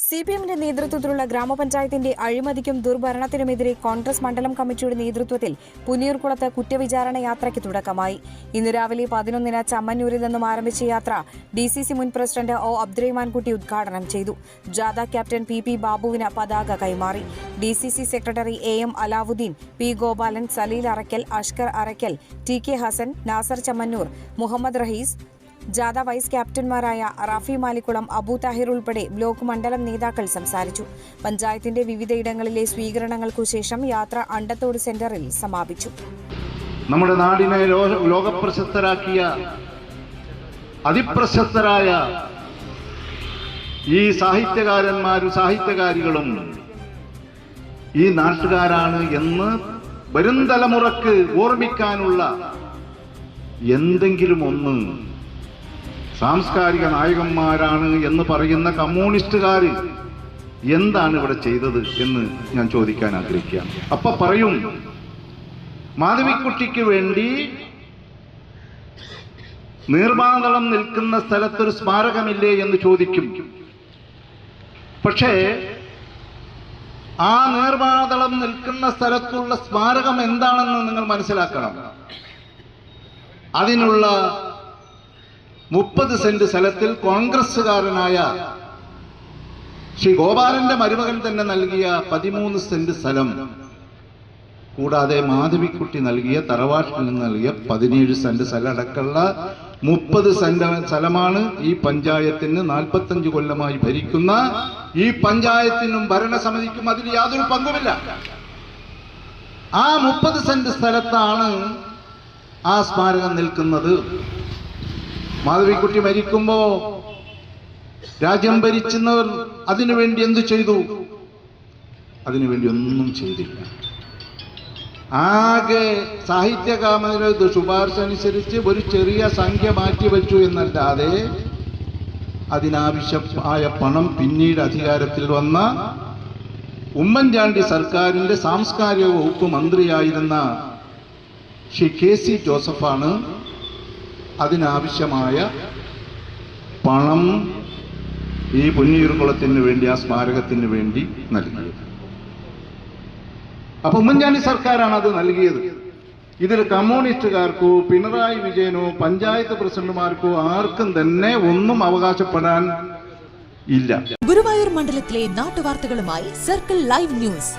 C P എമ്മിന്റെ നേതൃത്വത്തിലുള്ള ഗ്രാമപഞ്ചായത്തിന്റെ അഴിമതിക്കും ദുർഭരണത്തിനുമെതിരെ കോൺഗ്രസ് മണ്ഡലം കമ്മിറ്റിയുടെ നേതൃത്വത്തിൽ പുനീർകുളത്ത് കുറ്റവിചാരണ യാത്രയ്ക്ക് തുടക്കമായി. ഇന്ന് രാവിലെ പതിനൊന്നിന് ചമ്മന്നൂരിൽ നിന്നും ആരംഭിച്ച യാത്ര ഡി സി സി മുൻ പ്രസിഡന്റ് ഒ അബ്ദുറഹ്മാൻകുട്ടി ഉദ്ഘാടനം ചെയ്തു. ജാഥ ക്യാപ്റ്റൻ പി പി ബാബുവിന് പതാക കൈമാറി. D C C secretary A M Alavudheen P Gopalan Saleel Araykkal Ashkar Araykkal T K Hasan Nasar Chammannur Muhammad Rahees ജാഥ വൈസ് ക്യാപ്റ്റന്മാരായ റാഫി മാലിക്കുളം അബു താഹിർ ഉൾപ്പെടെ ബ്ലോക്ക് മണ്ഡലം നേതാക്കൾ സംസാരിച്ചു. പഞ്ചായത്തിന്റെ വിവിധയിടങ്ങളിലെ സ്വീകരണങ്ങൾക്കു ശേഷം യാത്ര അണ്ടത്തോട് സെന്ററിൽ സമാപിച്ചു. നമ്മുടെ നാടിനെ ലോകപ്രശസ്തരാക്കിയ അതിപ്രശസ്തരായ ഈ സാഹിത്യകാരന്മാരും സാഹിത്യകാരികളും ഈ നാട്ടുകാരാണ് എന്ന് വരും തലമുറയ്ക്ക് ഓർമ്മിക്കാനുള്ള എന്തെങ്കിലും ഒന്ന് സാംസ്കാരിക നായകന്മാരാണ് എന്ന് പറയുന്ന കമ്മ്യൂണിസ്റ്റുകാർ എന്താണ് ഇവിടെ ചെയ്തത് എന്ന് ഞാൻ ചോദിക്കാൻ ആഗ്രഹിക്കുകയാണ്. അപ്പൊ പറയും മാധവിക്കുട്ടിക്ക് വേണ്ടി നീർമാതളം നിൽക്കുന്ന സ്ഥലത്തൊരു സ്മാരകമില്ലേ എന്ന് ചോദിക്കും. പക്ഷേ ആ നീർമാതളം നിൽക്കുന്ന സ്ഥലത്തുള്ള സ്മാരകം എന്താണെന്ന് നിങ്ങൾ മനസ്സിലാക്കണം. അതിനുള്ള മുപ്പത് സെന്റ് സ്ഥലത്തിൽ കോൺഗ്രസ്സുകാരനായ ശ്രീ ഗോപാലന്റെ മരുമകൻ തന്നെ നൽകിയ പതിമൂന്ന് സെന്റ് സ്ഥലം. കൂടാതെ മാധവിക്കുട്ടി നൽകിയ തറവാട്ടിൽ നിന്ന് നൽകിയ പതിനേഴ് സെന്റ് സ്ഥലം അടക്കമുള്ള മുപ്പത് സെന്റ് സ്ഥലമാണ് ഈ പഞ്ചായത്തിന് നാൽപ്പത്തഞ്ച് കൊല്ലമായി ഭരിക്കുന്ന ഈ പഞ്ചായത്തിനും ഭരണസമിതിക്കും അതിൽ യാതൊരു പങ്കുമില്ല. ആ മുപ്പത് സെന്റ് സ്ഥലത്താണ് ആ സ്മാരകം നിൽക്കുന്നത്. മാധവിക്കുട്ടി മരിക്കുമ്പോ രാജ്യം ഭരിച്ചവർ അതിനുവേണ്ടി എന്തു ചെയ്തു? അതിനുവേണ്ടി ഒന്നും ചെയ്തില്ല. ആകെ സാഹിത്യകാമയുടെ ശുപാർശ അനുസരിച്ച് ഒരു ചെറിയ സംഖ്യ മാറ്റിവെച്ചു എന്നല്ലാതെ അതിനാവശ്യമായ പണം പിന്നീട് അധികാരത്തിൽ വന്ന ഉമ്മൻചാണ്ടി സർക്കാരിന്റെ സാംസ്കാരിക വകുപ്പ് മന്ത്രിയായിരുന്ന ശ്രീ കെ സി ജോസഫാണ് അതിനാവശ്യമായ പണം ഈ പുന്നീർകുളത്തിന് വേണ്ടി ആ സ്മാരകത്തിന് വേണ്ടി നൽകിയത്. അപ്പൊ ഉമ്മൻചാണ്ടി സർക്കാരാണ് അത് നൽകിയത്. ഇതിൽ കമ്മ്യൂണിസ്റ്റുകാർക്കോ പിണറായി വിജയനോ പഞ്ചായത്ത് പ്രസിഡന്റുമാർക്കോ ആർക്കും തന്നെ ഒന്നും അവകാശപ്പെടാൻ ഇല്ല. ഗുരുവായൂർ മണ്ഡലത്തിലെ നാട്ടുവാർത്തകളുമായി സർക്കിൾ ലൈവ് ന്യൂസ്.